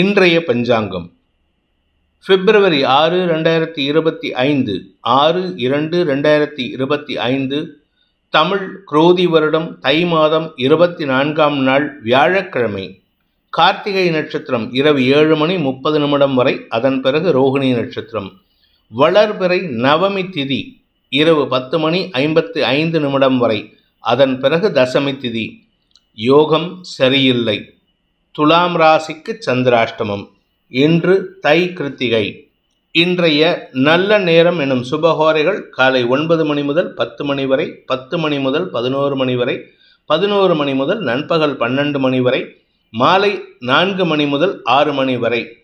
இன்றைய பஞ்சாங்கம். பிப்ரவரி ஆறு ரெண்டாயிரத்தி இருபத்தி ஐந்து ஆறு இரண்டு ரெண்டாயிரத்தி இருபத்தி ஐந்து தமிழ் குரோதி வருடம் தை மாதம் இருபத்தி நான்காம் நாள் வியாழக்கிழமை கார்த்திகை நட்சத்திரம் இரவு ஏழு மணி முப்பது நிமிடம் வரை அதன் பிறகு ரோகிணி நட்சத்திரம். வளர்பிறை நவமி திதி இரவு பத்து மணி ஐம்பத்தி ஐந்து நிமிடம் வரை அதன் பிறகு தசமி திதி. யோகம் சரியில்லை. துலாம் ராசிக்கு சந்திராஷ்டமம். இன்று தை கிருத்திகை. இன்றைய நல்ல நேரம் எனும் சுபஹோரைகள் காலை ஒன்பது மணி முதல் பத்து மணி வரை பத்து மணி முதல் பதினோரு மணி வரை பதினோரு மணி முதல் நண்பகல் பன்னெண்டு மணி வரை மாலை நான்கு மணி முதல் ஆறு மணி வரை.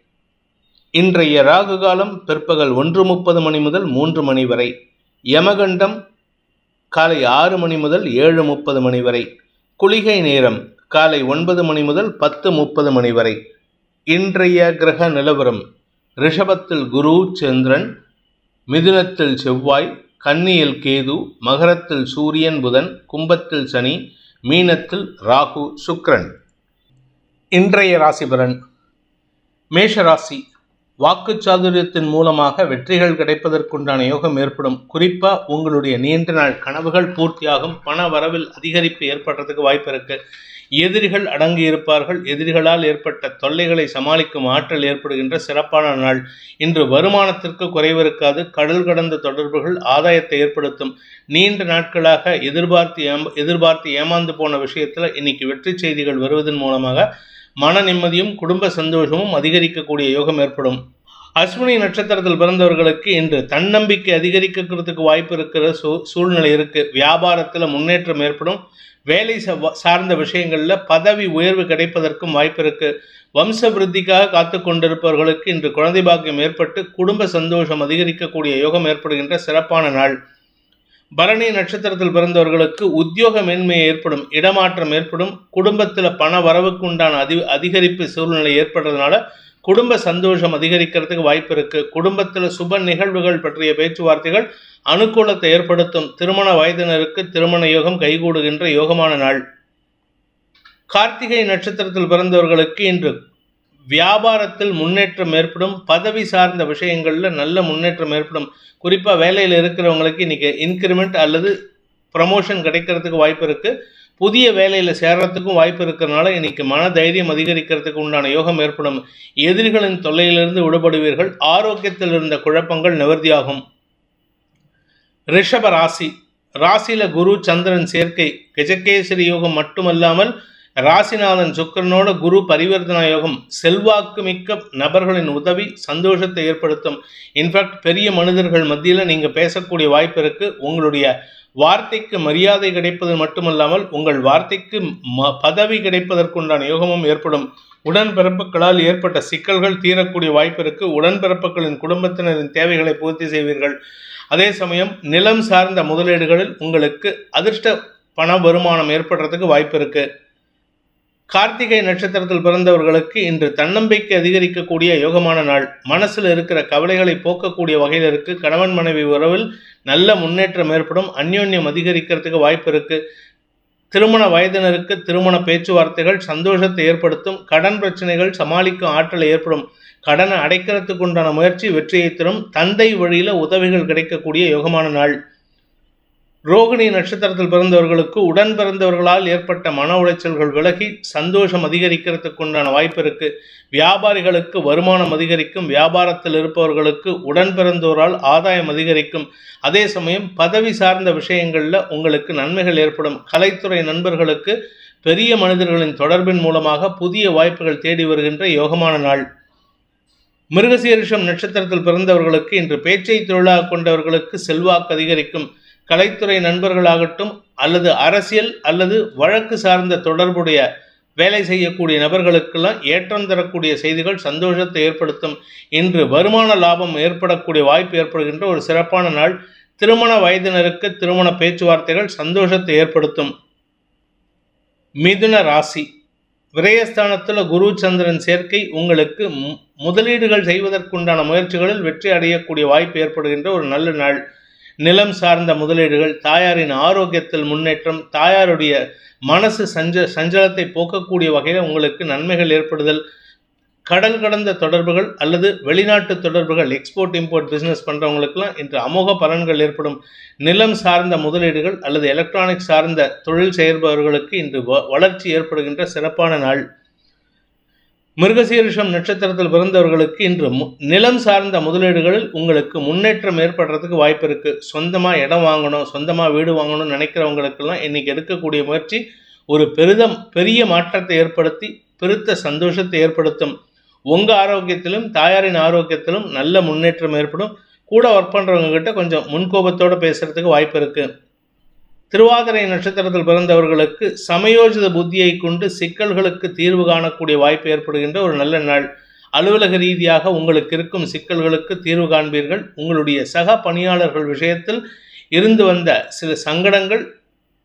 இன்றைய ராகு காலம் பிற்பகல் ஒன்று முப்பது மணி முதல் மூன்று மணி வரை. யமகண்டம் காலை ஆறு மணி முதல் ஏழு முப்பது மணி வரை. குளிகை நேரம் காலை ஒன்பது மணி முதல் பத்து முப்பது மணி வரை. இன்றைய கிரக நிலவரம். ரிஷபத்தில் குரு சந்திரன் மிதுனத்தில் செவ்வாய் கன்னியில் கேது மகரத்தில் சூரியன் புதன் கும்பத்தில் சனி மீனத்தில் ராகு சுக்ரன் இன்றைய ராசிபலன். மேஷராசி வாக்குச்சாதுரியத்தின் மூலமாக வெற்றிகள் கிடைப்பதற்குண்டான யோகம் ஏற்படும். குறிப்பாக உங்களுடைய நீண்ட நாள் கனவுகள் பூர்த்தியாகும். பண வரவில் அதிகரிப்பு ஏற்படுறதுக்கு வாய்ப்பு இருக்கு. எதிரிகள் அடங்கி இருப்பார்கள். எதிரிகளால் ஏற்பட்ட தொல்லைகளை சமாளிக்கும் ஆற்றல் ஏற்படுகின்ற சிறப்பான நாள். இன்று வருமானத்திற்கு குறைவு இருக்காது. கடல் கடந்த தொடர்புகள் ஆதாயத்தை ஏற்படுத்தும். நீண்ட நாட்களாக எதிர்பார்த்து ஏம் எதிர்பார்த்து ஏமாந்து போன விஷயத்தில் இன்னைக்கு வெற்றி செய்திகள் வருவதன் மூலமாக மன நிம்மதியும் குடும்ப சந்தோஷமும் அதிகரிக்கக்கூடிய யோகம் ஏற்படும். அஸ்வினி நட்சத்திரத்தில் பிறந்தவர்களுக்கு இன்று தன்னம்பிக்கை அதிகரிக்கிறதுக்கு வாய்ப்பு இருக்கிற சூ சூழ்நிலை இருக்குது வியாபாரத்தில் முன்னேற்றம் ஏற்படும். வேலை சார்ந்த விஷயங்களில் பதவி உயர்வு கிடைப்பதற்கும் வாய்ப்பு இருக்குது வம்ச விருத்திக்காக காத்து கொண்டிருப்பவர்களுக்கு இன்று குழந்தை பாக்கியம் ஏற்பட்டு குடும்ப சந்தோஷம் அதிகரிக்கக்கூடிய யோகம் ஏற்படுகின்ற சிறப்பான நாள். பரணி நட்சத்திரத்தில் பிறந்தவர்களுக்கு உத்தியோக மேன்மை ஏற்படும் இடமாற்றம் ஏற்படும் குடும்பத்தில் பண வரவுக்கு உண்டான அதி அதிகரிப்பு சூழ்நிலை ஏற்படுறதுனால குடும்ப சந்தோஷம் அதிகரிக்கிறதுக்கு வாய்ப்பு இருக்கு. குடும்பத்தில் சுப நிகழ்வுகள் பற்றிய பேச்சுவார்த்தைகள் அனுகூலத்தை ஏற்படுத்தும். திருமண வயதினருக்கு திருமண யோகம் கைகூடுகின்ற யோகமான நாள். கார்த்திகை நட்சத்திரத்தில் பிறந்தவர்களுக்கு இன்று வியாபாரத்தில் முன்னேற்றம் ஏற்படும் பதவி சார்ந்த விஷயங்களில் நல்ல முன்னேற்றம் ஏற்படும். குறிப்பாக வேலையில் இருக்கிறவங்களுக்கு இன்றைக்கி இன்க்ரிமெண்ட் அல்லது ப்ரமோஷன் கிடைக்கிறதுக்கு வாய்ப்பு இருக்குது புதிய வேலையில் சேர்றதுக்கும் வாய்ப்பு இருக்கிறனால இன்னைக்கு மன தைரியம் அதிகரிக்கிறதுக்கு உண்டான யோகம் ஏற்படும். எதிரிகளின் தொல்லையிலிருந்து விடுபடுவீர்கள். ஆரோக்கியத்தில் இருந்த குழப்பங்கள் நிவர்த்தியாகும். ரிஷப ராசி. ராசியில் குரு சந்திரன் சேர்க்கை கஜகேசரி யோகம் மட்டுமல்லாமல் ராசிநாதன் சுக்கரனோட குரு பரிவர்த்தனா யோகம் செல்வாக்கு மிக்க நபர்களின் உதவி சந்தோஷத்தை ஏற்படுத்தும். இன்ஃபேக்ட் பெரிய மனிதர்கள் மத்தியில் நீங்கள் பேசக்கூடிய வாய்ப்பு இருக்கு. உங்களுடைய வார்த்தைக்கு மரியாதை கிடைப்பது மட்டுமல்லாமல் உங்கள் வார்த்தைக்கு ம பதவி கிடைப்பதற்குண்டான யோகமும் ஏற்படும். உடன்பிறப்புகளால் ஏற்பட்ட சிக்கல்கள் தீரக்கூடிய வாய்ப்பு இருக்கு. உடன்பிறப்புகளின் குடும்பத்தினரின் தேவைகளை பூர்த்தி செய்வீர்கள். அதே சமயம் நிலம் சார்ந்த முதலீடுகளில் உங்களுக்கு அதிர்ஷ்ட பண வருமானம் ஏற்படுறதுக்கு வாய்ப்பு இருக்குது கார்த்திகை நட்சத்திரத்தில் பிறந்தவர்களுக்கு இன்று தன்னம்பிக்கை அதிகரிக்கக்கூடிய யோகமான நாள். மனசில் இருக்கிற கவலைகளை போக்கக்கூடிய வகையில் இருக்கு. கணவன் மனைவி உறவில் நல்ல முன்னேற்றம் ஏற்படும். அந்யோன்யம் அதிகரிக்கிறதுக்கு வாய்ப்பு இருக்கு. திருமண வயதினருக்கு திருமண பேச்சுவார்த்தைகள் சந்தோஷத்தை ஏற்படுத்தும். கடன் பிரச்சனைகள் சமாளிக்கும் ஆற்றல் ஏற்படும். கடனை அடைக்கிறதுக்கு உண்டான முயற்சி வெற்றியை தரும். தந்தை வழியில் உதவிகள் கிடைக்கக்கூடிய யோகமான நாள். ரோகிணி நட்சத்திரத்தில் பிறந்தவர்களுக்கு உடன் பிறந்தவர்களால் ஏற்பட்ட மன உளைச்சல்கள் விலகி சந்தோஷம் அதிகரிக்கிறதுக்கு உண்டான வாய்ப்பு இருக்கு. வியாபாரிகளுக்கு வருமானம் அதிகரிக்கும் வியாபாரத்தில் இருப்பவர்களுக்கு உடன் பிறந்தோரால் ஆதாயம் அதிகரிக்கும். அதே சமயம் பதவி சார்ந்த விஷயங்களில் உங்களுக்கு நன்மைகள் ஏற்படும். கலைத்துறை நண்பர்களுக்கு பெரிய மனிதர்களின் தொடர்பின் மூலமாக புதிய வாய்ப்புகள் தேடி வருகின்ற யோகமான நாள். மிருகசீரிஷம் நட்சத்திரத்தில் பிறந்தவர்களுக்கு இன்று பேச்சை தொழிலாக கொண்டவர்களுக்கு செல்வாக்கு அதிகரிக்கும். கலைத்துறை நண்பர்களாகட்டும் அல்லது அரசியல் அல்லது வழக்கு சார்ந்த தொடர்புடைய வேலை செய்யக்கூடிய நபர்களுக்கெல்லாம் ஏற்றம் தரக்கூடிய செய்திகள் சந்தோஷத்தை ஏற்படுத்தும். இன்று வருமான லாபம் ஏற்படக்கூடிய வாய்ப்பு ஏற்படுகின்ற ஒரு சிறப்பான நாள். திருமண வயதினருக்கு திருமண பேச்சுவார்த்தைகள் சந்தோஷத்தை ஏற்படுத்தும். மிதுன ராசி. விரயஸ்தானத்தில் குரு சந்திரன் சேர்க்கை உங்களுக்கு முதலீடுகள் செய்வதற்குண்டான முயற்சிகளில் வெற்றி அடையக்கூடிய வாய்ப்பு ஏற்படுகின்ற ஒரு நல்ல நாள். நிலம் சார்ந்த முதலீடுகள் தாயாரின் ஆரோக்கியத்தில் முன்னேற்றம் தாயாருடைய மனசு சஞ்ச சஞ்சலத்தை போக்கக்கூடிய வகையில் உங்களுக்கு நன்மைகள் ஏற்படுதல் கடல் கடந்த தொடர்புகள் அல்லது வெளிநாட்டு தொடர்புகள் எக்ஸ்போர்ட் இம்போர்ட் பிஸ்னஸ் பண்ணுறவங்களுக்குலாம் இன்று அமோக பலன்கள் ஏற்படும். நிலம் சார்ந்த முதலீடுகள் அல்லது எலக்ட்ரானிக் சார்ந்த தொழில் செயற்பவர்களுக்கு இன்று வ- வளர்ச்சி ஏற்படுகின்ற சிறப்பான நாள். மிருகசீரிஷம் நட்சத்திரத்தில் பிறந்தவர்களுக்கு இன்று மு- நிலம் சார்ந்த முதலீடுகளில் உங்களுக்கு முன்னேற்றம் ஏற்படுறதுக்கு வாய்ப்பு இருக்கு. சொந்தமா இடம் வாங்கணும் சொந்தமா வீடு வாங்கணும்னு நினைக்கிறவங்களுக்கெல்லாம் இன்னைக்கு எடுக்கக்கூடிய முயற்சி ஒரு பெரிதம் பெரிய மாற்றத்தை ஏற்படுத்தி பெருத்த சந்தோஷத்தை ஏற்படுத்தும். உங்க ஆரோக்கியத்திலும் தாயாரின் ஆரோக்கியத்திலும் நல்ல முன்னேற்றம் ஏற்படும். கூட ஒர்க் பண்றவங்க கிட்ட கொஞ்சம் முன்கோபத்தோட பேசுறதுக்கு வாய்ப்பு இருக்கு. திருவாதிரை நட்சத்திரத்தில் பிறந்தவர்களுக்கு சமயோஜித புத்தியை கொண்டு சிக்கல்களுக்கு தீர்வு காணக்கூடிய வாய்ப்பு ஏற்படுகின்ற ஒரு நல்ல நாள். அலுவலக ரீதியாக உங்களுக்கு இருக்கும் சிக்கல்களுக்கு தீர்வு காண்பீர்கள். உங்களுடைய சக பணியாளர்கள் விஷயத்தில் இருந்து வந்த சில சங்கடங்கள்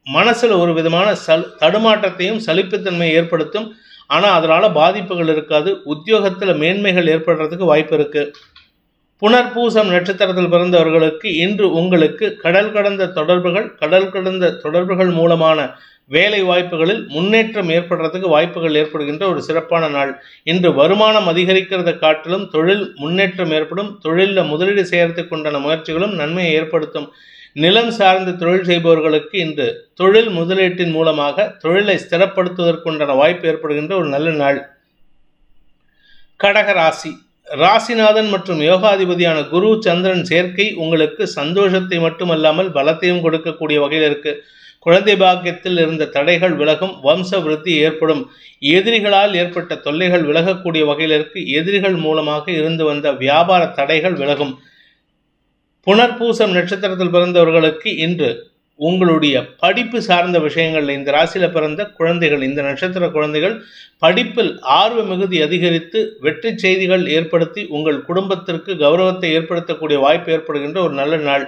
மனசில் ஒரு விதமான சல் தடுமாற்றத்தையும் சலிப்புத்தன்மையை ஏற்படுத்தும். ஆனால் அதனால் பாதிப்புகள் இருக்காது. உத்தியோகத்தில் மேன்மைகள் ஏற்படுறதுக்கு வாய்ப்பு இருக்குது புனர்பூசம் நட்சத்திரத்தில் பிறந்தவர்களுக்கு இன்று உங்களுக்கு கடல் கடந்த தொடர்புகள் கடல் கடந்த தொடர்புகள் மூலமான வேலை வாய்ப்புகளில் முன்னேற்றம் ஏற்படுறதுக்கு வாய்ப்புகள் ஏற்படுகின்ற ஒரு சிறப்பான நாள். இன்று வருமானம் அதிகரிக்கிறத காட்டிலும் தொழில் முன்னேற்றம் ஏற்படும் தொழிலில் முதலீடு செய்யறதுக்கு உண்டான முயற்சிகளும் நன்மையை ஏற்படுத்தும். நிலம் சார்ந்த தொழில் செய்பவர்களுக்கு இன்று தொழில் முதலீட்டின் மூலமாக தொழிலை ஸ்திரப்படுத்துவதற்குண்டான வாய்ப்பு ஏற்படுகின்ற ஒரு நல்ல நாள். கடக ராசி. ராசிநாதன் மற்றும் யோகாதிபதியான குரு சந்திரன் சேர்க்கை உங்களுக்கு சந்தோஷத்தை மட்டுமல்லாமல் பலத்தையும் கொடுக்கக்கூடிய வகையில் இருக்கு. குழந்தை பாக்கியத்தில் இருந்த தடைகள் விலகும் வம்ச விருத்தி ஏற்படும். எதிரிகளால் ஏற்பட்ட தொல்லைகள் விலகக்கூடிய வகையில் இருக்கு. எதிரிகள் மூலமாக இருந்து வந்த வியாபார தடைகள் விலகும். புனர்பூசம் நட்சத்திரத்தில் பிறந்தவர்களுக்கு இன்று உங்களுடைய படிப்பு சார்ந்த விஷயங்களில் இந்த ராசியில் பிறந்த குழந்தைகள் இந்த நட்சத்திர குழந்தைகள் படிப்பில் ஆர்வ மிகுதி அதிகரித்து வெற்றி செய்திகள் ஏற்படுத்தி உங்கள் குடும்பத்திற்கு கௌரவத்தை ஏற்படுத்தக்கூடிய வாய்ப்பு ஏற்படுகின்ற ஒரு நல்ல நாள்.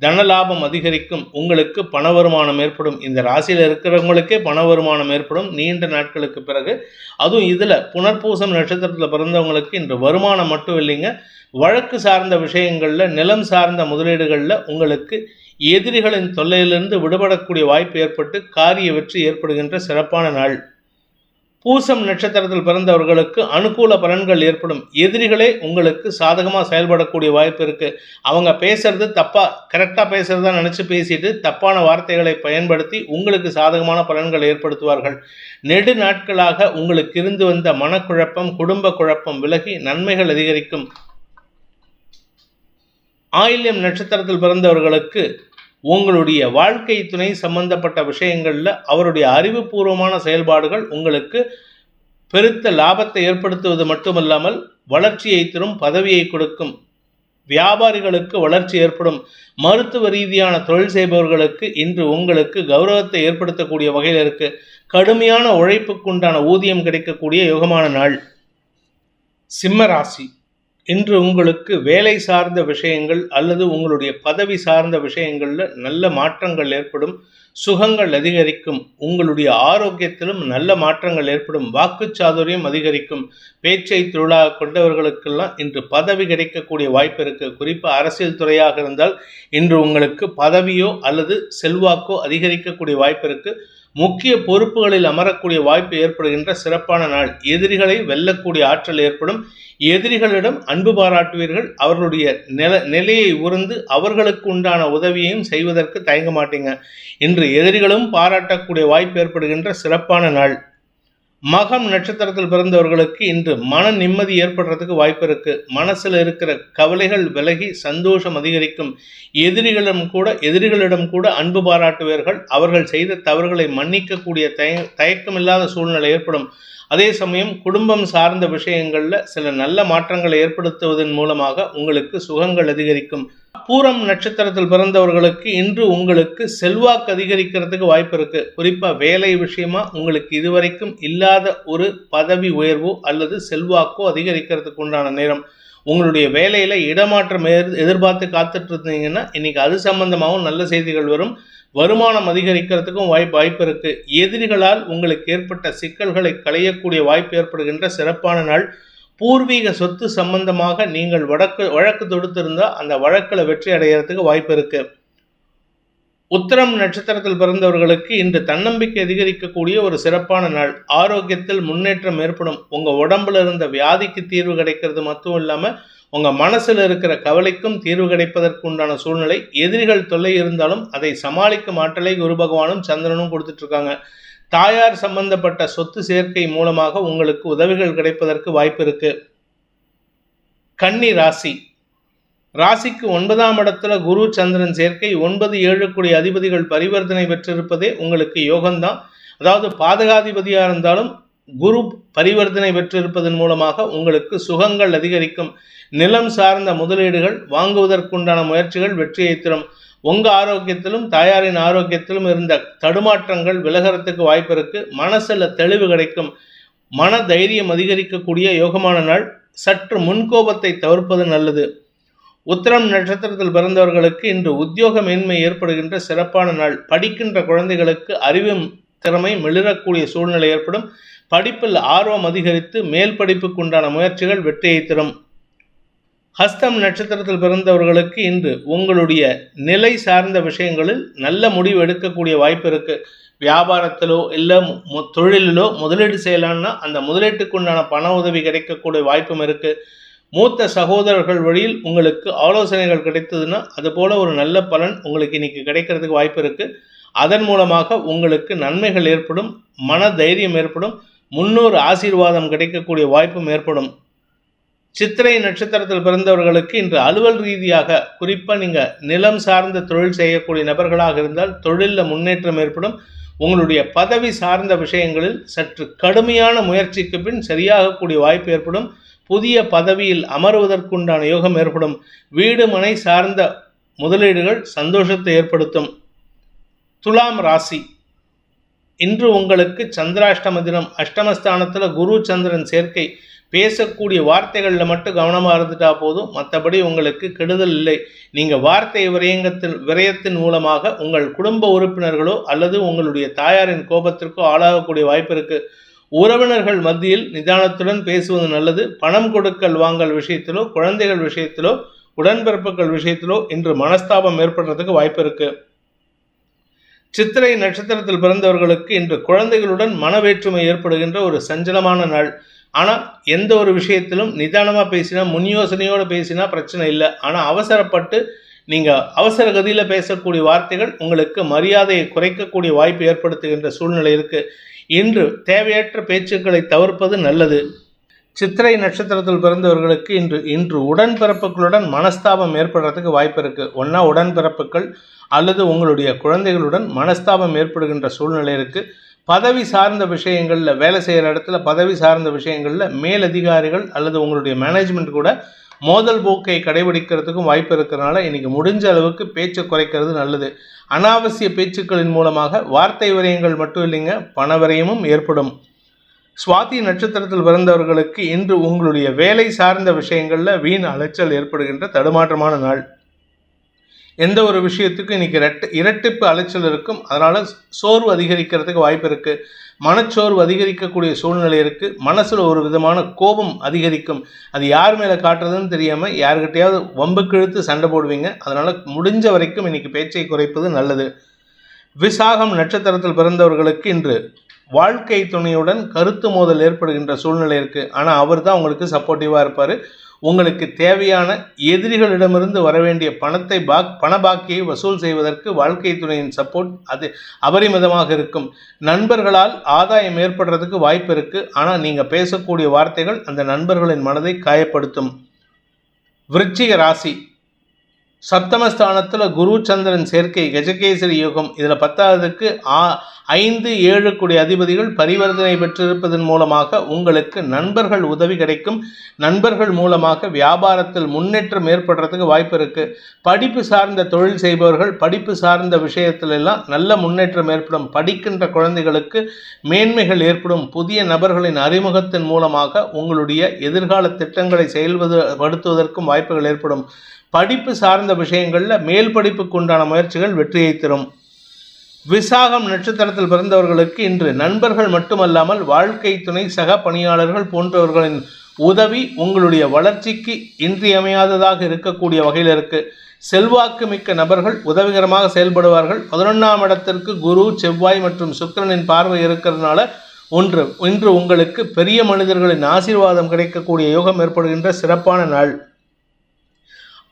தனலாபம் அதிகரிக்கும் உங்களுக்கு பண வருமானம் ஏற்படும். இந்த ராசியில் இருக்கிறவங்களுக்கே பண வருமானம் ஏற்படும். நீண்ட நாட்களுக்கு பிறகு அதுவும் இதில் புனர்பூசம் நட்சத்திரத்தில் பிறந்தவங்களுக்கு இன்று வருமானம் மட்டும் இல்லைங்க. வழக்கு சார்ந்த விஷயங்களில் நிலம் சார்ந்த முதலீடுகளில் உங்களுக்கு எதிரிகளின் தொல்லையிலிருந்து விடுபடக்கூடிய வாய்ப்பு ஏற்பட்டு காரிய வெற்றி ஏற்படுகின்ற சிறப்பான நாள். பூசம் நட்சத்திரத்தில் பிறந்தவர்களுக்கு அனுகூல பலன்கள் ஏற்படும். எதிரிகளே உங்களுக்கு சாதகமாக செயல்படக்கூடிய வாய்ப்பு இருக்குது அவங்க பேசுறது தப்பாக கரெக்டாக பேசுகிறதா நினச்சி பேசிட்டு தப்பான வார்த்தைகளை பயன்படுத்தி உங்களுக்கு சாதகமான பலன்கள் ஏற்படுத்துவார்கள். நெடு நாட்களாக உங்களுக்கு இருந்து வந்த மனக்குழப்பம் குடும்ப குழப்பம் விலகி நன்மைகள் அதிகரிக்கும். ஆயில்யம் நட்சத்திரத்தில் பிறந்தவர்களுக்கு உங்களுடைய வாழ்க்கை துணை சம்பந்தப்பட்ட விஷயங்களில் அவருடைய அறிவுபூர்வமான செயல்பாடுகள் உங்களுக்கு பெருத்த லாபத்தை ஏற்படுத்துவது மட்டுமல்லாமல் வளர்ச்சியை தரும் பதவியை கொடுக்கும் வியாபாரிகளுக்கு வளர்ச்சி ஏற்படும் மருத்துவ ரீதியான தொழில் செய்பவர்களுக்கு இன்று உங்களுக்கு கௌரவத்தை ஏற்படுத்தக்கூடிய வகையில் இருக்கு. கடுமையான உழைப்புக்குண்டான ஊதியம் கிடைக்கக்கூடிய யோகமான நாள். சிம்ம ராசி. இன்று உங்களுக்கு வேலை சார்ந்த விஷயங்கள் அல்லது உங்களுடைய பதவி சார்ந்த விஷயங்களில் நல்ல மாற்றங்கள் ஏற்படும் சுகங்கள் அதிகரிக்கும் உங்களுடைய ஆரோக்கியத்திலும் நல்ல மாற்றங்கள் ஏற்படும் வாக்குச்சாதுரியம் அதிகரிக்கும் பேச்சை தொழிலாக கொண்டவர்களுக்கெல்லாம் இன்று பதவி கிடைக்கக்கூடிய வாய்ப்பு இருக்கு. குறிப்பாக அரசியல் துறையாக இருந்தால் இன்று உங்களுக்கு பதவியோ அல்லது செல்வாக்கோ அதிகரிக்கக்கூடிய வாய்ப்பு இருக்குது முக்கிய பொறுப்புகளில் அமரக்கூடிய வாய்ப்பு ஏற்படுகின்ற சிறப்பான நாள். எதிரிகளை வெல்லக்கூடிய ஆற்றல் ஏற்படும். எதிரிகளிடம் அன்பு பாராட்டுவீர்கள். அவர்களுடைய நில நிலையை உணர்ந்து அவர்களுக்கு உண்டான உதவியையும் செய்வதற்கு தயங்க மாட்டீங்க. இன்று எதிரிகளும் பாராட்டக்கூடிய வாய்ப்பு ஏற்படுகின்ற சிறப்பான நாள். மகம் நட்சத்திரத்தில் பிறந்தவர்களுக்கு இன்று மன நிம்மதி ஏற்படுறதுக்கு வாய்ப்பு இருக்கு. மனசில் இருக்கிற கவலைகள் விலகி சந்தோஷம் அதிகரிக்கும். எதிரிகளிடம் கூட எதிரிகளிடம் கூட அன்பு பாராட்டுவீர்கள். அவர்கள் செய்த தவறுகளை மன்னிக்கக்கூடிய தய தயக்கமில்லாத சூழ்நிலை ஏற்படும். அதே சமயம் குடும்பம் சார்ந்த விஷயங்களில் சில நல்ல மாற்றங்களை ஏற்படுத்துவதன் மூலமாக உங்களுக்கு சுகங்கள் அதிகரிக்கும். பூரம் நட்சத்திரத்தில் பிறந்தவர்களுக்கு இன்று உங்களுக்கு செல்வாக்கு அதிகரிக்கிறதுக்கு வாய்ப்பு இருக்கு. குறிப்பா வேலை விஷயமா உங்களுக்கு இதுவரைக்கும் இல்லாத ஒரு பதவி உயர்வோ அல்லது செல்வாக்கோ அதிகரிக்கிறதுக்கு உண்டான நேரம். உங்களுடைய வேலையில் இடமாற்றம் எதிர்பார்த்து காத்துட்டு இருந்தீங்கன்னா இன்றைக்கி அது சம்பந்தமாகவும் நல்ல செய்திகள் வரும். வருமானம் அதிகரிக்கிறதுக்கும் வாய்ப்பு வாய்ப்பு இருக்குது எதிரிகளால் உங்களுக்கு ஏற்பட்ட சிக்கல்களை களையக்கூடிய வாய்ப்பு ஏற்படுகின்ற சிறப்பான நாள். பூர்வீக சொத்து சம்பந்தமாக நீங்கள் வழக்கு வழக்கு தொடுத்திருந்தால் அந்த வழக்கில் வெற்றி அடைகிறதுக்கு வாய்ப்பு இருக்குது உத்திரம் நட்சத்திரத்தில் பிறந்தவர்களுக்கு இன்று தன்னம்பிக்கை அதிகரிக்கக்கூடிய ஒரு சிறப்பான நாள். ஆரோக்கியத்தில் முன்னேற்றம் ஏற்படும். உங்கள் உடம்புல இருந்த வியாதிக்கு தீர்வு கிடைக்கிறது மட்டும் இல்லாமல் உங்கள் மனசில் இருக்கிற கவலைக்கும் தீர்வு கிடைப்பதற்கு உண்டான சூழ்நிலை எதிரிகள் தொல்லை இருந்தாலும் அதை சமாளிக்கும் ஆற்றலை குரு பகவானும் சந்திரனும் கொடுத்துட்ருக்காங்க. தாயார் சம்பந்தப்பட்ட சொத்து சேர்க்கை மூலமாக உங்களுக்கு உதவிகள் கிடைப்பதற்கு வாய்ப்பு இருக்குது கன்னி ராசி. ராசிக்கு ஒன்பதாம் இடத்துல குரு சந்திரன் சேர்க்கை ஒன்பது ஏழு கோடி அதிபதிகள் பரிவர்த்தனை பெற்றிருப்பதே உங்களுக்கு யோகம்தான். அதாவது பாதகாதிபதியாக இருந்தாலும் குரு பரிவர்த்தனை பெற்றிருப்பதன் மூலமாக உங்களுக்கு சுகங்கள் அதிகரிக்கும். நிலம் சார்ந்த முதலீடுகள் வாங்குவதற்குண்டான முயற்சிகள் வெற்றியை தரும். உங்க ஆரோக்கியத்திலும் தாயாரின் ஆரோக்கியத்திலும் இருந்த தடுமாற்றங்கள் விலகறதுக்கு வாய்ப்பு இருக்கு. மனசில் தெளிவு கிடைக்கும். மன தைரியம் அதிகரிக்கக்கூடிய யோகமான நாள். சற்று முன்கோபத்தை தவிர்ப்பது நல்லது. உத்திரம் நட்சத்திரத்தில் பிறந்தவர்களுக்கு இன்று உத்தியோகமின்மை ஏற்படுகின்ற சிறப்பான நாள். படிக்கின்ற குழந்தைகளுக்கு அறிவு திறமை மிளிரக்கூடிய சூழ்நிலை ஏற்படும். படிப்பில் ஆர்வம் அதிகரித்து மேல் படிப்புக்கு உண்டான முயற்சிகள் வெற்றியை தரும். ஹஸ்தம் நட்சத்திரத்தில் பிறந்தவர்களுக்கு இன்று உங்களுடைய நிலை சார்ந்த விஷயங்களில் நல்ல முடிவு எடுக்கக்கூடிய வாய்ப்பு இருக்கு. வியாபாரத்திலோ இல்லை தொழிலிலோ முதலீடு செய்யலான்னா அந்த முதலீட்டுக்குண்டான பண உதவி கிடைக்கக்கூடிய வாய்ப்பும் இருக்கு. மூத்த சகோதரர்கள் வழியில் உங்களுக்கு ஆலோசனைகள் கிடைத்ததுன்னா அது போல் ஒரு நல்ல பலன் உங்களுக்கு இன்னைக்கு கிடைக்கிறதுக்கு வாய்ப்பு இருக்குது அதன் மூலமாக உங்களுக்கு நன்மைகள் ஏற்படும் மன தைரியம் ஏற்படும் முன்னோர் ஆசீர்வாதம் கிடைக்கக்கூடிய வாய்ப்பும் ஏற்படும். சித்திரை நட்சத்திரத்தில் பிறந்தவர்களுக்கு இன்று அலுவல் ரீதியாக குறிப்பாக நீங்கள் நிலம் சார்ந்த தொழில் செய்யக்கூடிய நபர்களாக இருந்தால் தொழிலில் முன்னேற்றம் ஏற்படும். உங்களுடைய பதவி சார்ந்த விஷயங்களில் சற்று கடுமையான முயற்சிக்கு பின் சரியாகக்கூடிய வாய்ப்பு ஏற்படும். புதிய பதவியில் அமர்வதற்குண்டான யோகம் ஏற்படும். வீடு மனை சார்ந்த முதலீடுகள் சந்தோஷத்தை ஏற்படுத்தும். துலாம் ராசி. இன்று உங்களுக்கு சந்திராஷ்டம தினம். அஷ்டமஸ்தானத்தில் குரு சந்திரன் சேர்க்கை. பேசக்கூடிய வார்த்தைகளில் மட்டும் கவனமாக இருந்துட்டா போதும். மற்றபடி உங்களுக்கு கெடுதல் இல்லை. நீங்கள் வார்த்தை விரயங்கத்தின் விரயத்தின் மூலமாக உங்கள் குடும்ப உறுப்பினர்களோ அல்லது உங்களுடைய தாயாரின் கோபத்திற்கோ ஆளாகக்கூடிய வாய்ப்பு இருக்குது உறவினர்கள் மத்தியில் நிதானத்துடன் பேசுவது நல்லது. பணம் கொடுக்கல் வாங்கல் விஷயத்திலோ குழந்தைகள் விஷயத்திலோ உடன்பிறப்புகள் விஷயத்திலோ இன்று மனஸ்தாபம் ஏற்படுறதுக்கு வாய்ப்பு இருக்கு. சித்திரை நட்சத்திரத்தில் பிறந்தவர்களுக்கு இன்று குழந்தைகளுடன் மனவேற்றுமை ஏற்படுகின்ற ஒரு சஞ்சலமான நாள். ஆனால் எந்த ஒரு விஷயத்திலும் நிதானமாக பேசினா முன் யோசனையோடு பேசினா பிரச்சனை இல்லை. ஆனால் அவசரப்பட்டு நீங்கள் அவசர கதியில் பேசக்கூடிய வார்த்தைகள் உங்களுக்கு மரியாதையை குறைக்கக்கூடிய வாய்ப்பு ஏற்படுத்துகின்ற சூழ்நிலை இருக்குது இன்று தேவையற்ற பேச்சுக்களை தவிர்ப்பது நல்லது. சித்திரை நட்சத்திரத்தில் பிறந்தவர்களுக்கு இன்று இன்று உடன்பிறப்புகளுடன் மனஸ்தாபம் ஏற்படுறதுக்கு வாய்ப்பு இருக்குது ஒன்றா உடன்பிறப்புகள் அல்லது உங்களுடைய குழந்தைகளுடன் மனஸ்தாபம் ஏற்படுகின்ற சூழ்நிலை இருக்குது பதவி சார்ந்த விஷயங்களில் வேலை செய்கிற இடத்துல பதவி சார்ந்த விஷயங்களில் மேலதிகாரிகள் அல்லது உங்களுடைய மேனேஜ்மெண்ட் கூட மோதல் போக்கை கடைபிடிக்கிறதுக்கும் வாய்ப்பு இருக்கிறனால இன்றைக்கி முடிஞ்ச அளவுக்கு பேச்சை குறைக்கிறது நல்லது. அனாவசிய பேச்சுக்களின் மூலமாக வார்த்தை விரயங்கள் மட்டும் இல்லைங்க பண விரயமும் ஏற்படும். சுவாதி நட்சத்திரத்தில் பிறந்தவர்களுக்கு இன்று உங்களுடைய வேலை சார்ந்த விஷயங்களில் வீண் அலைச்சல் ஏற்படுகின்ற தடுமாற்றமான நாள். எந்த ஒரு விஷயத்துக்கும் இன்னைக்கு ரெட்டு இரட்டிப்பு அலைச்சல் இருக்கும் அதனால் சோர்வு அதிகரிக்கிறதுக்கு வாய்ப்பு இருக்குது மனச்சோர்வு அதிகரிக்கக்கூடிய சூழ்நிலை இருக்குது மனசில் ஒரு விதமான கோபம் அதிகரிக்கும். அது யார் மேலே காட்டுறதுன்னு தெரியாமல் யார்கிட்டையாவது வம்புக்கிழுத்து சண்டை போடுவீங்க. அதனால் முடிஞ்ச வரைக்கும் இன்னைக்கு பேச்சை குறைப்பது நல்லது. விசாகம் நட்சத்திரத்தில் பிறந்தவர்களுக்கு இன்று வாழ்க்கை துணையுடன் கருத்து மோதல் ஏற்படுகின்ற சூழ்நிலை இருக்குது ஆனால் அவர் தான் உங்களுக்கு சப்போர்ட்டிவாக இருப்பார். உங்களுக்கு தேவையான எதிரிகளிடமிருந்து வரவேண்டிய பணத்தை பாக் பண பாக்கியை வசூல் செய்வதற்கு வாழ்க்கை துணையின் சப்போர்ட் அது அபரிமிதமாக இருக்கும். நண்பர்களால் ஆதாயம் ஏற்படுறதுக்கு வாய்ப்பு இருக்குது ஆனால் நீங்கள் பேசக்கூடிய வார்த்தைகள் அந்த நண்பர்களின் மனதை காயப்படுத்தும். விருச்சிக ராசி. சப்தமஸ்தானத்தில் குரு சந்திரன் சேர்க்கை கஜகேசரி யோகம் இதில் பத்தாவதுக்கு ஆ ஐந்து ஏழு கூடிய அதிபதிகள் பரிவர்த்தனை பெற்றிருப்பதன் மூலமாக உங்களுக்கு நண்பர்கள் உதவி கிடைக்கும். நண்பர்கள் மூலமாக வியாபாரத்தில் முன்னேற்றம் ஏற்படுறதுக்கு வாய்ப்பு இருக்குது படிப்பு சார்ந்த தொழில் செய்பவர்கள் படிப்பு சார்ந்த விஷயத்திலெல்லாம் நல்ல முன்னேற்றம் ஏற்படும். படிக்கின்ற குழந்தைகளுக்கு மேன்மைகள் ஏற்படும். புதிய நபர்களின் அறிமுகத்தின் மூலமாக உங்களுடைய எதிர்கால திட்டங்களை செயல்படுத்துவதற்கும் வாய்ப்புகள் ஏற்படும். படிப்பு சார்ந்த விஷயங்களில் மேல் படிப்புக்கு உண்டான முயற்சிகள் வெற்றியை தரும். விசாகம் நட்சத்திரத்தில் பிறந்தவர்களுக்கு இன்று நண்பர்கள் மட்டுமல்லாமல் வாழ்க்கை துணை சக பணியாளர்கள் போன்றவர்களின் உதவி உங்களுடைய வளர்ச்சிக்கு இன்றியமையாததாக இருக்கக்கூடிய வகையில் இருக்கு. செல்வாக்கு மிக்க நபர்கள் உதவிகரமாக செயல்படுவார்கள். பதினொன்றாம் இடத்திற்கு குரு செவ்வாய் மற்றும் சுக்கிரனின் பார்வை இருக்கிறதுனால ஒன்று இன்று உங்களுக்கு பெரிய மனிதர்களின் ஆசீர்வாதம் கிடைக்கக்கூடிய யோகம் ஏற்படுகின்ற சிறப்பான நாள்.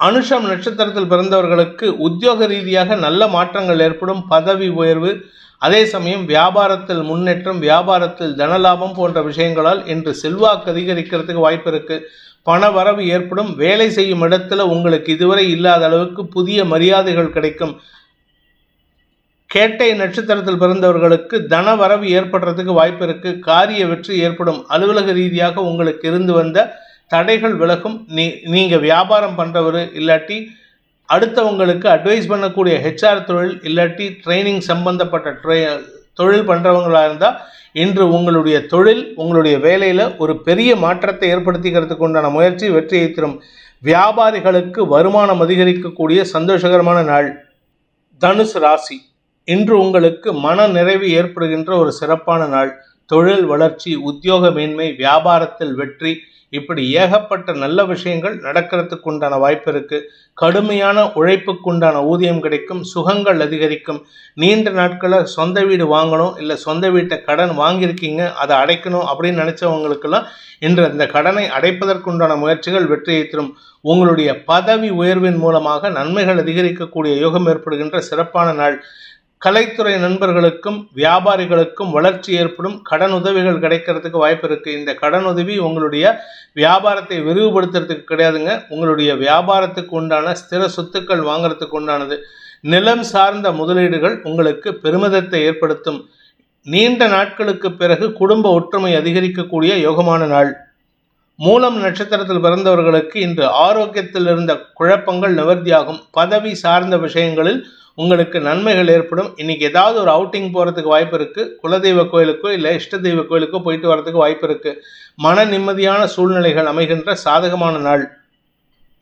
அனுஷம் நட்சத்திரத்தில் பிறந்தவர்களுக்கு உத்தியோக ரீதியாக நல்ல மாற்றங்கள் ஏற்படும் பதவி உயர்வு அதே சமயம் வியாபாரத்தில் முன்னேற்றம் வியாபாரத்தில் தனலாபம் போன்ற விஷயங்களால் இன்று செல்வாக்கு அதிகரிக்கிறதுக்கு வாய்ப்பு இருக்கு. பண வரவு ஏற்படும் வேலை செய்யும் இடத்துல உங்களுக்கு இதுவரை இல்லாத அளவுக்கு புதிய மரியாதைகள் கிடைக்கும். கேட்டை நட்சத்திரத்தில் பிறந்தவர்களுக்கு தன வரவு ஏற்படுறதுக்கு வாய்ப்பு இருக்கு காரிய வெற்றி ஏற்படும். அலுவலக ரீதியாக உங்களுக்கு இருந்து வந்த தடைகள் விலகும். நீ நீங்கள் வியாபாரம் பண்ணுறவர் இல்லாட்டி அடுத்தவங்களுக்கு அட்வைஸ் பண்ணக்கூடிய ஹெச்ஆர் தொழில் இல்லாட்டி ட்ரைனிங் சம்பந்தப்பட்ட ட்ரை தொழில் பண்ணுறவங்களாக இருந்தால் இன்று உங்களுடைய தொழில் உங்களுடைய வேலையில் ஒரு பெரிய மாற்றத்தை ஏற்படுத்திக்கிறதுக்கு உண்டான முயற்சி வெற்றியை தரும் வியாபாரிகளுக்கு வருமானம் அதிகரிக்கக்கூடிய சந்தோஷகரமான நாள். தனுசு ராசி. இன்று உங்களுக்கு மன நிறைவு ஏற்படுகின்ற ஒரு சிறப்பான நாள். தொழில் வளர்ச்சி உத்தியோக மேன்மை வியாபாரத்தில் வெற்றி இப்படி ஏகப்பட்ட நல்ல விஷயங்கள் நடக்கிறதுக்கு உண்டான வாய்ப்பு இருக்கு கடுமையான உழைப்புக்கு உண்டான ஊதியம் கிடைக்கும் சுகங்கள் அதிகரிக்கும். நீண்ட நாட்களை சொந்த வீடு வாங்கணும் இல்லை சொந்த வீட்டை கடன் வாங்கியிருக்கீங்க அதை அடைக்கணும் அப்படின்னு நினச்சவங்களுக்கெல்லாம் இன்று அந்த கடனை அடைப்பதற்குண்டான முயற்சிகள் வெற்றியை தரும். உங்களுடைய பதவி உயர்வின் மூலமாக நன்மைகள் அதிகரிக்கக்கூடிய யோகம் ஏற்படுகின்ற சிறப்பான நாள். கலைத்துறை நண்பர்களுக்கும் வியாபாரிகளுக்கும் வளர்ச்சி ஏற்படும் கடன் உதவிகள் கிடைக்கிறதுக்கு வாய்ப்பு இருக்குது இந்த கடன் உதவி உங்களுடைய வியாபாரத்தை விரிவுபடுத்துறதுக்கு கிடையாதுங்க. உங்களுடைய வியாபாரத்துக்கு உண்டான ஸ்திர சொத்துக்கள் வாங்குறதுக்கு உண்டானது. நிலம் சார்ந்த முதலீடுகள் உங்களுக்கு பெருமிதத்தை ஏற்படுத்தும். நீண்ட நாட்களுக்கு பிறகு குடும்ப ஒற்றுமை அதிகரிக்கக்கூடிய யோகமான நாள். மூலம் நட்சத்திரத்தில் பிறந்தவர்களுக்கு இன்று ஆரோக்கியத்தில் இருந்த குழப்பங்கள் நிவர்த்தியாகும். பதவி சார்ந்த விஷயங்களில் உங்களுக்கு நன்மைகள் ஏற்படும். இன்னைக்கு ஏதாவது ஒரு அவுட்டிங் போகிறதுக்கு வாய்ப்பு இருக்குது குலதெய்வ கோயிலுக்கோ இல்லை இஷ்ட தெய்வ கோயிலுக்கோ போயிட்டு வரதுக்கு வாய்ப்பு இருக்குது மன நிம்மதியான சூழ்நிலைகள் அமைகின்ற சாதகமான நாள்.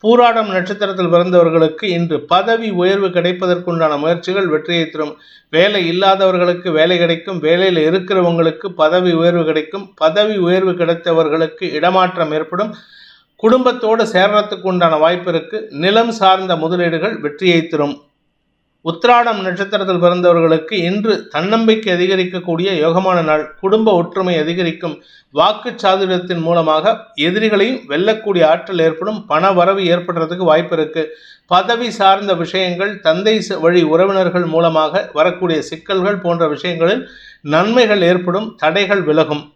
பூராடம் நட்சத்திரத்தில் பிறந்தவர்களுக்கு இன்று பதவி உயர்வு கிடைப்பதற்குண்டான முயற்சிகள் வெற்றியை தரும். வேலை இல்லாதவர்களுக்கு வேலை கிடைக்கும். வேலையில் இருக்கிறவங்களுக்கு பதவி உயர்வு கிடைக்கும். பதவி உயர்வு கிடைத்தவர்களுக்கு இடமாற்றம் ஏற்படும். குடும்பத்தோடு சேர்றதுக்கு உண்டான வாய்ப்பு இருக்கு. நிலம் சார்ந்த முதலீடுகள் வெற்றியை தரும். உத்திராடம் நட்சத்திரத்தில் பிறந்தவர்களுக்கு இன்று தன்னம்பிக்கை அதிகரிக்கக்கூடிய யோகமான நாள். குடும்ப ஒற்றுமை அதிகரிக்கும். வாக்கு சாதுரியத்தின் மூலமாக எதிரிகளையும் வெல்லக்கூடிய ஆற்றல் ஏற்படும். பண வரவு ஏற்படுறதுக்கு வாய்ப்பு இருக்கு. பதவி சார்ந்த விஷயங்கள் தந்தை வழி உறவினர்கள் மூலமாக வரக்கூடிய சிக்கல்கள் போன்ற விஷயங்களில் நன்மைகள் ஏற்படும். தடைகள் விலகும்.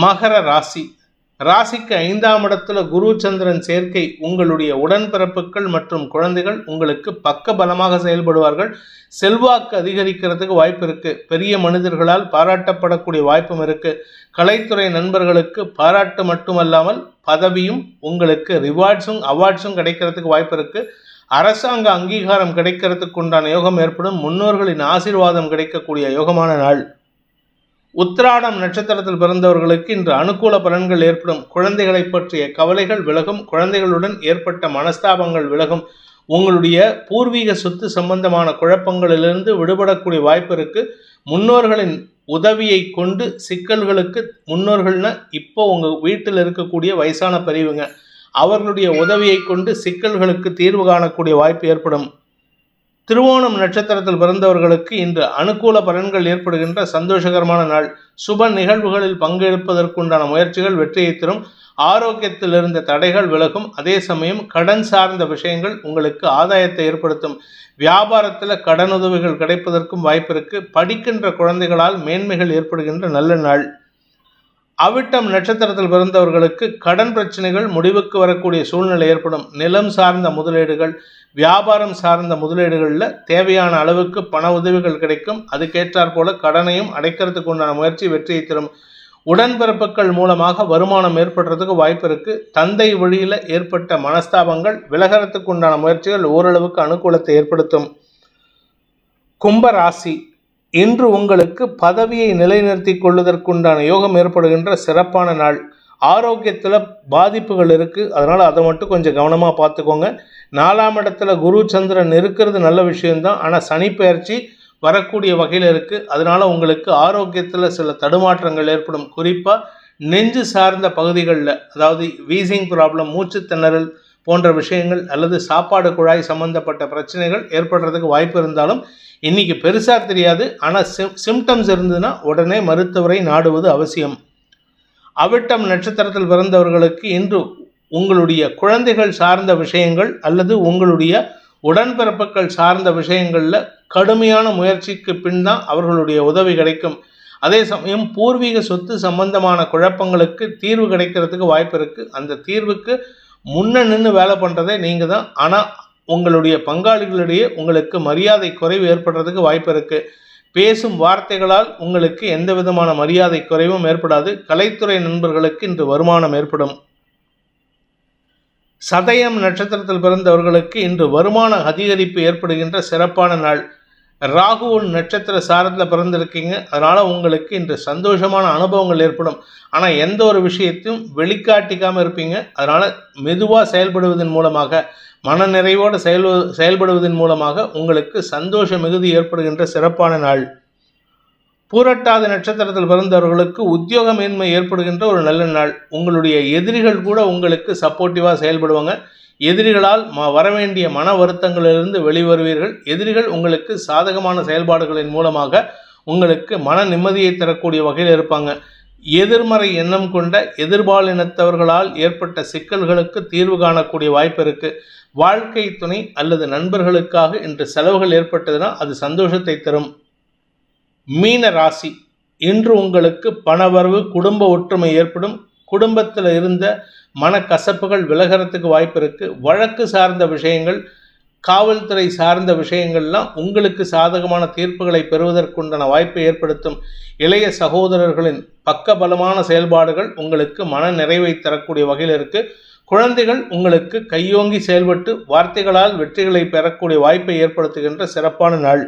மகர ராசி. ராசிக்கு ஐந்தாம் இடத்துல குரு சந்திரன் சேர்க்கை உங்களுடைய உடன்பிறப்புகள் மற்றும் குழந்தைகள் உங்களுக்கு பக்க பலமாக செயல்படுவார்கள். செல்வாக்கு அதிகரிக்கிறதுக்கு வாய்ப்பு இருக்கு. பெரிய மனிதர்களால் பாராட்டப்படக்கூடிய வாய்ப்பும் இருக்கு. கலைத்துறை நண்பர்களுக்கு பாராட்டு மட்டுமல்லாமல் பதவியும் உங்களுக்கு ரிவார்ட்ஸும் அவார்ட்ஸும் கிடைக்கிறதுக்கு வாய்ப்பு இருக்கு. அரசாங்க அங்கீகாரம் கிடைக்கிறதுக்கு உண்டான யோகம் ஏற்படும். முன்னோர்களின் ஆசீர்வாதம் கிடைக்கக்கூடிய யோகமான நாள். உத்திராடம் நட்சத்திரத்தில் பிறந்தவர்களுக்கு இன்று அனுகூல பலன்கள் ஏற்படும். குழந்தைகளை பற்றிய கவலைகள் விலகும். குழந்தைகளுடன் ஏற்பட்ட மனஸ்தாபங்கள் விலகும். உங்களுடைய பூர்வீக சொத்து சம்பந்தமான குழப்பங்களிலிருந்து விடுபடக்கூடிய வாய்ப்பு இருக்கு. முன்னோர்களின் உதவியை கொண்டு சிக்கல்களுக்கு முன்னோர்கள்னா இப்போ உங்கள் வீட்டில் இருக்கக்கூடிய வயசான பெரியவங்க அவர்களுடைய உதவியை கொண்டு சிக்கல்களுக்கு தீர்வு காணக்கூடிய வாய்ப்பு ஏற்படும். திருவோணம் நட்சத்திரத்தில் பிறந்தவர்களுக்கு இன்று அனுகூல பலன்கள் ஏற்படுகின்ற சந்தோஷகரமான நாள். சுப நிகழ்வுகளில் பங்கெடுப்பதற்குண்டான முயற்சிகள் வெற்றியை தரும். ஆரோக்கியத்தில் இருந்த தடைகள் விலகும். அதே சமயம் கடன் சார்ந்த விஷயங்கள் உங்களுக்கு ஆதாயத்தை ஏற்படுத்தும். வியாபாரத்தில் கடனுதவிகள் கிடைப்பதற்கும் வாய்ப்பு இருக்கு. படிக்கின்ற குழந்தைகளால் மேன்மைகள் ஏற்படுகின்ற நல்ல நாள். அவிட்டம் நட்சத்திரத்தில் பிறந்தவர்களுக்கு கடன் பிரச்சனைகள் முடிவுக்கு வரக்கூடிய சூழ்நிலை ஏற்படும். நிலம் சார்ந்த முதலீடுகள் வியாபாரம் சார்ந்த முதலீடுகளில் தேவையான அளவுக்கு பண உதவிகள் கிடைக்கும். அதுக்கேற்றாற் போல கடனையும் அடைக்கிறதுக்கு உண்டான முயற்சி வெற்றியை தரும். உடன்பிறப்புகள் மூலமாக வருமானம் ஏற்படுறதுக்கு வாய்ப்பு இருக்கு. தந்தை வழியில் ஏற்பட்ட மனஸ்தாபங்கள் விலகறதுக்கு உண்டான முயற்சிகள் ஓரளவுக்கு அனுகூலத்தை ஏற்படுத்தும். கும்பராசி இன்று உங்களுக்கு பதவியை நிலைநிறுத்தி கொள்வதற்குண்டான யோகம் ஏற்படுகின்ற சிறப்பான நாள். ஆரோக்கியத்தில் பாதிப்புகள் இருக்குது அதனால் அதை மட்டும் கொஞ்சம் கவனமாக பார்த்துக்கோங்க. நாலாம் இடத்துல குரு சந்திரன் இருக்கிறது நல்ல விஷயம்தான். ஆனால் சனி பயிற்சி வரக்கூடிய வகையில் இருக்குது அதனால் உங்களுக்கு ஆரோக்கியத்தில் சில தடுமாற்றங்கள் ஏற்படும். குறிப்பாக நெஞ்சு சார்ந்த பகுதிகளில் அதாவது வீசிங் ப்ராப்ளம் மூச்சு திணறல் போன்ற விஷயங்கள் அல்லது சாப்பாடு குழாய் சம்பந்தப்பட்ட பிரச்சனைகள் ஏற்படுறதுக்கு வாய்ப்பு இருந்தாலும் இன்றைக்கி பெருசாக தெரியாது. ஆனால் சிம் சிம்டம்ஸ் இருந்ததுன்னா உடனே மருத்துவரை நாடுவது அவசியம். அவிட்டம் நட்சத்திரத்தில் பிறந்தவர்களுக்கு இன்று உங்களுடைய குழந்தைகள் சார்ந்த விஷயங்கள் அல்லது உங்களுடைய உடன்பிறப்புகள் சார்ந்த விஷயங்களில் கடுமையான முயற்சிக்கு பின் தான் அவர்களுடைய உதவி கிடைக்கும். அதே சமயம் பூர்வீக சொத்து சம்பந்தமான குழப்பங்களுக்கு தீர்வு கிடைக்கிறதுக்கு வாய்ப்பு இருக்குது அந்த தீர்வுக்கு முன்ன நின்று வேலை பண்ணுறதே நீங்கள் தான். ஆனால் உங்களுடைய பங்காளிகளிடையே உங்களுக்கு மரியாதை குறைவு ஏற்படுறதுக்கு வாய்ப்பு இருக்குது பேசும் வார்த்தைகளால் உங்களுக்கு எந்த விதமான மரியாதை குறைவும் ஏற்படாது. கலைத்துறை நண்பர்களுக்கு இன்று வருமானம் ஏற்படும். சதயம் நட்சத்திரத்தில் பிறந்தவர்களுக்கு இன்று வருமான அதிகரிப்பு ஏற்படுகின்ற சிறப்பான நாள். ராகுவின் நட்சத்திர சாரத்தில் பிறந்திருக்கீங்க. அதனால் உங்களுக்கு இன்று சந்தோஷமான அனுபவங்கள் ஏற்படும். ஆனால் எந்த ஒரு விஷயத்தையும் வெளிக்காட்டிக்காமல் இருப்பீங்க. அதனால் மெதுவாக செயல்படுவதன் மூலமாக மன நிறைவோடு செயல் செயல்படுவதன் மூலமாக உங்களுக்கு சந்தோஷ மிகுதி ஏற்படுகின்ற சிறப்பான நாள். பூரட்டாத நட்சத்திரத்தில் பிறந்தவர்களுக்கு உத்தியோகமின்மை ஏற்படுகின்ற ஒரு நல்ல நாள். உங்களுடைய எதிரிகள் கூட உங்களுக்கு சப்போர்ட்டிவாக செயல்படுவாங்க. எதிரிகளால் ம வரவேண்டிய மன வருத்தங்களிலிருந்து வெளிவருவீர்கள். எதிரிகள் உங்களுக்கு சாதகமான செயல்பாடுகளின் மூலமாக உங்களுக்கு மன நிம்மதியை தரக்கூடிய வகையில் இருப்பாங்க. எதிர்மறை எண்ணம் கொண்ட எதிர்பாலினத்தவர்களால் ஏற்பட்ட சிக்கல்களுக்கு தீர்வு காணக்கூடிய வாய்ப்பு இருக்குது வாழ்க்கை துணை அல்லது நண்பர்களுக்காக இன்று செலவுகள் ஏற்பட்டதுன்னா அது சந்தோஷத்தை தரும். மீன ராசி. இன்று உங்களுக்கு பணவரவு குடும்ப ஒற்றுமை ஏற்படும். குடும்பத்தில் இருந்த மனக்கசப்புகள் விலகிறதுக்கு வாய்ப்பு இருக்குது வழக்கு சார்ந்த விஷயங்கள் காவல்துறை சார்ந்த விஷயங்கள்லாம் உங்களுக்கு சாதகமான தீர்ப்புகளை பெறுவதற்குண்டான வாய்ப்பை ஏற்படுத்தும் இளைய சகோதரர்களின் பக்கபலமான செயல்பாடுகள் உங்களுக்கு மன நிறைவை தரக்கூடிய வகையில் இருக்குது குழந்தைகள் உங்களுக்கு கையோங்கி செயல்பட்டு வார்த்தைகளால் வெற்றிகளை பெறக்கூடிய வாய்ப்பை ஏற்படுத்துகின்ற சிறப்பான நாள்.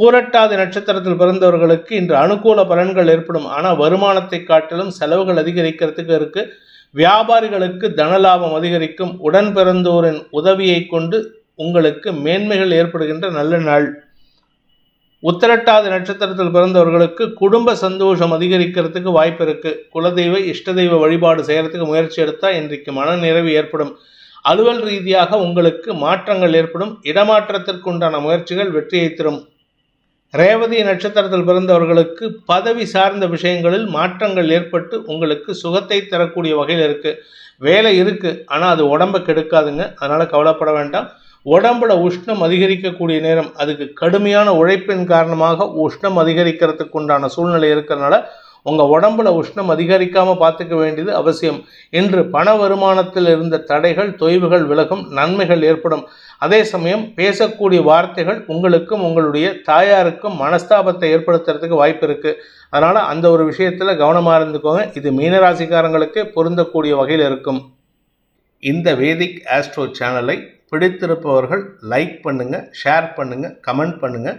பூரட்டாதி நட்சத்திரத்தில் பிறந்தவர்களுக்கு இன்று அனுகூல பலன்கள் ஏற்படும். ஆனால் வருமானத்தை காட்டிலும் செலவுகள் அதிகரிக்கிறதுக்கு இருக்குது வியாபாரிகளுக்கு தனலாபம் அதிகரிக்கும் உடன் பிறந்தோரின் உதவியை கொண்டு உங்களுக்கு மேன்மைகள் ஏற்படுகின்ற நல்ல நாள். உத்திரட்டாதி நட்சத்திரத்தில் பிறந்தவர்களுக்கு குடும்ப சந்தோஷம் அதிகரிக்கிறதுக்கு வாய்ப்பு இருக்குது குலதெய்வ இஷ்ட தெய்வ வழிபாடு செய்கிறதுக்கு முயற்சி எடுத்தால் இன்றைக்கு மன நிறைவு ஏற்படும். அலுவல் ரீதியாக உங்களுக்கு மாற்றங்கள் ஏற்படும். இடமாற்றத்திற்குண்டான முயற்சிகள் வெற்றியை தரும். ரேவதி நட்சத்திரத்தில் பிறந்தவர்களுக்கு பதவி சார்ந்த விஷயங்களில் மாற்றங்கள் ஏற்பட்டு உங்களுக்கு சுகத்தை தரக்கூடிய வகையில் இருக்குது வேலை இருக்குது ஆனால் அது உடம்பை கெடுக்காதுங்க. அதனால் கவலைப்பட வேண்டாம். உடம்புல உஷ்ணம் அதிகரிக்கக்கூடிய நேரம் அதுக்கு கடுமையான உழைப்பின் காரணமாக உஷ்ணம் அதிகரிக்கிறதுக்கு உண்டான சூழ்நிலை இருக்கிறனால உங்கள் உடம்புல உஷ்ணம் அதிகரிக்காமல் பார்த்துக்க வேண்டியது அவசியம். இன்று பண வருமானத்தில் இருந்த தடைகள் தொய்வுகள் விலகும் நன்மைகள் ஏற்படும். அதே சமயம் பேசக்கூடிய வார்த்தைகள் உங்களுக்கும் உங்களுடைய தாயாருக்கும் மனஸ்தாபத்தை ஏற்படுத்துறதுக்கு வாய்ப்பு இருக்குது அதனால் அந்த ஒரு விஷயத்தில் கவனமாக இருந்துக்கோங்க. இது மீனராசிக்காரங்களுக்கு பொருந்தக்கூடிய வகையில் இருக்கும். இந்த வேதிக் ஆஸ்ட்ரோ சேனலை பிடித்திருப்பவர்கள் லைக் பண்ணுங்கள் ஷேர் பண்ணுங்கள் கமெண்ட் பண்ணுங்கள்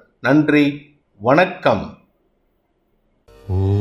நன்றி வணக்கம். ஓ.